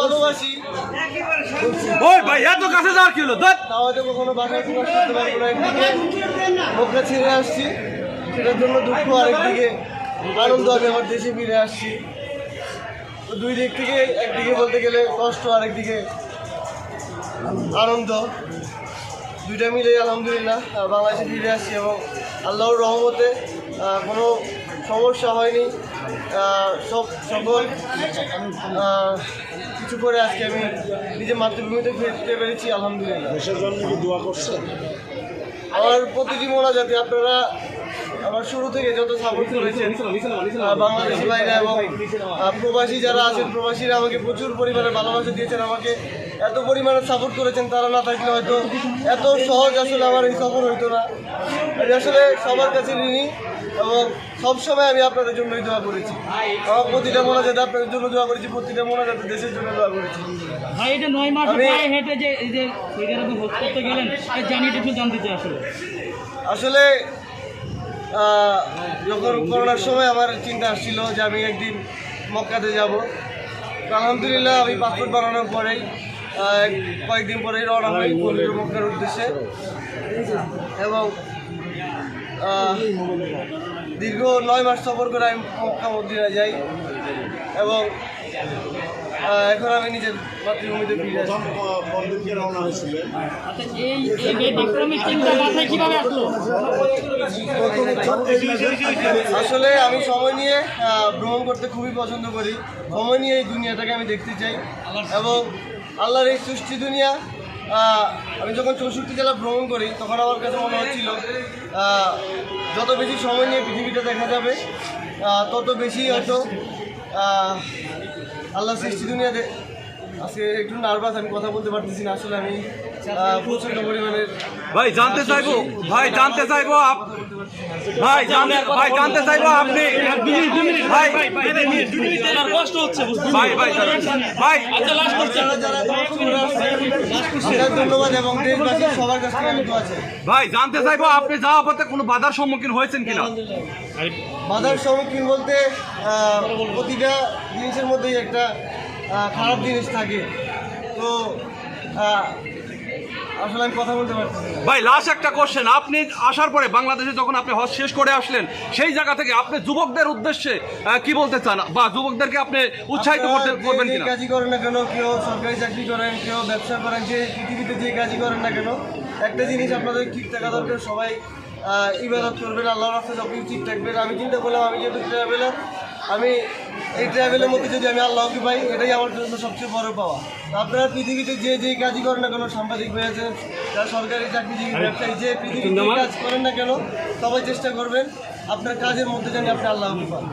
ভালোবাসি ভাই, এত কাছে যাওয়ার কি হলো? হয়তো বাসায় না বোকা ছেড়ে আসছি। সেটার জন্য দুঃখ আরেকদিকে। আনন্দ আমি আমার দেশে ফিরে আসছি। দুই দিক থেকে একদিকে বলতে গেলে কষ্ট আর একদিকে আনন্দ। দুইটা মিলে আলহামদুলিল্লাহ বাংলাদেশে ফিরে আসছি এবং আল্লাহর রহমতে কোনো সমস্যা হয়নি। সব সকল কিছু করে আজকে আমি নিজের মাতৃভূমিতে ফিরতে পেরেছি আলহামদুলিল্লাহ। দেশের জন্য কি দোয়া করছেন? আমার প্রতিটি মোনাজাতে আপনারা আমার শুরু থেকে যত সাপোর্ট করেছেন বাংলাদেশি ভাইরা এবং প্রবাসী যারা আছেন প্রবাসীরা আমাকে প্রচুর পরিমাণে ভালোবাসা দিয়েছেন আমাকে এত পরিমাণে সাপোর্ট করেছেন তারা না থাকলে হয়তো এত সহজ আসলে আমার এই সফর হইতো না। আমি আসলে সবার কাছে ঋণী এবং সবসময় আমি আপনাদের জন্যই দোয়া করেছি। আমার প্রতিটা মোনাজাতে আপনাদের জন্য দোয়া করেছি প্রতিটা মোনাজাতে দেশের জন্য দোয়া করেছি। ভাই এটা নয় মাস পায়ে হেঁটে যে এই যে সৌদি আরবে হোস্ট করতে গেলেন এই জার্নিটা একটু জানতে চাই আসলে যখন করোনার সময় আমার চিন্তা আসছিল যে আমি একদিন মক্কাতে যাব। তো আলহামদুলিল্লাহ আমি পাসপোর্ট বানানোর পরেই কয়েকদিন পরেই রওনা হই পবিত্র মক্কার উদ্দেশ্যে। এবং দীর্ঘ নয় মাস সফর করে আমি মক্কা মদিনা যাই। এবং এখন আমি নিজের মাতৃভূমিতে ফিরে রওনা হয়েছিলেন আচ্ছা আসলো? আমি সময় নিয়ে ভ্রমণ করতে খুবই পছন্দ করি। সময় নিয়ে এই দুনিয়াটাকে আমি দেখতে চাই। এবং আল্লাহর এই সৃষ্টি দুনিয়া আমি যখন চৌষট্টি জেলা ভ্রমণ করি তখন আমার কাছে মনে হচ্ছিল যত বেশি সময় নিয়ে পৃথিবীটা দেখা যাবে তত বেশি হয়তো আল্লাহ সৃষ্টি দুনিয়াতে আজকে একটু নার্ভাস আমি কথা বলতে পারতেছি না আসলে আমি আহ, প্রচণ্ড পরিমাণের ভাই জানতে চাইব? ভাই জানতে চাইব ভাই জানতে ভাই জানতে চাইব আপনি? ভাই কষ্ট হচ্ছে ভাই ভাই ভাই। আপনাদের ধন্যবাদ এবং দেশবাসী সবার কাছ আমি দোয়া চাই। ভাই জানতে চাইব আপনি যাওয়া পথে কোনো বাধার সম্মুখীন হয়েছেন কিনা? বাধার সম্মুখীন বলতে প্রতিটা জিনিসের মধ্যেই একটা খারাপ জিনিস থাকে। তো আসলে আমি কথা বলতে পারছি ভাই লাস্ট একটা কোশ্চেন আপনি আসার পরে বাংলাদেশে যখন আপনি হজ শেষ করে আসলেন সেই জায়গা থেকে আপনি যুবকদের উদ্দেশ্যে কি বলতে চান? বা যুবকদেরকে আপনি উৎসাহিত করতে করবেন কিনা? কাজই করেন না কেন কেউ সরকারি চাকরি করেন কেউ ব্যবসা করেন যে পৃথিবীতে যে কাজই করেন না কেন একটা জিনিস আপনাদের ঠিক থাকা দরকার সবাই ইবাদত করবেন আল্লাহর রাস্তায় সব কিছু ঠিক থাকবেন। আমি চিন্তা করলাম আমি যেহেতু ট্রাভেলার আমি এই ট্রাভেলের মধ্যে যদি আমি আল্লাহকে পাই এটাই আমার জন্য সবচেয়ে বড় পাওয়া। আপনারা পৃথিবীতে যে যে কাজই করেন না কেন সাংবাদিক হয়েছে যারা সরকারি চাকরিজীবী ব্যবসায়ী যে পৃথিবীতে কাজ করেন না কেন সবাই চেষ্টা করবেন আপনার কাজের মধ্যে যেন আপনি আল্লাহকে পান।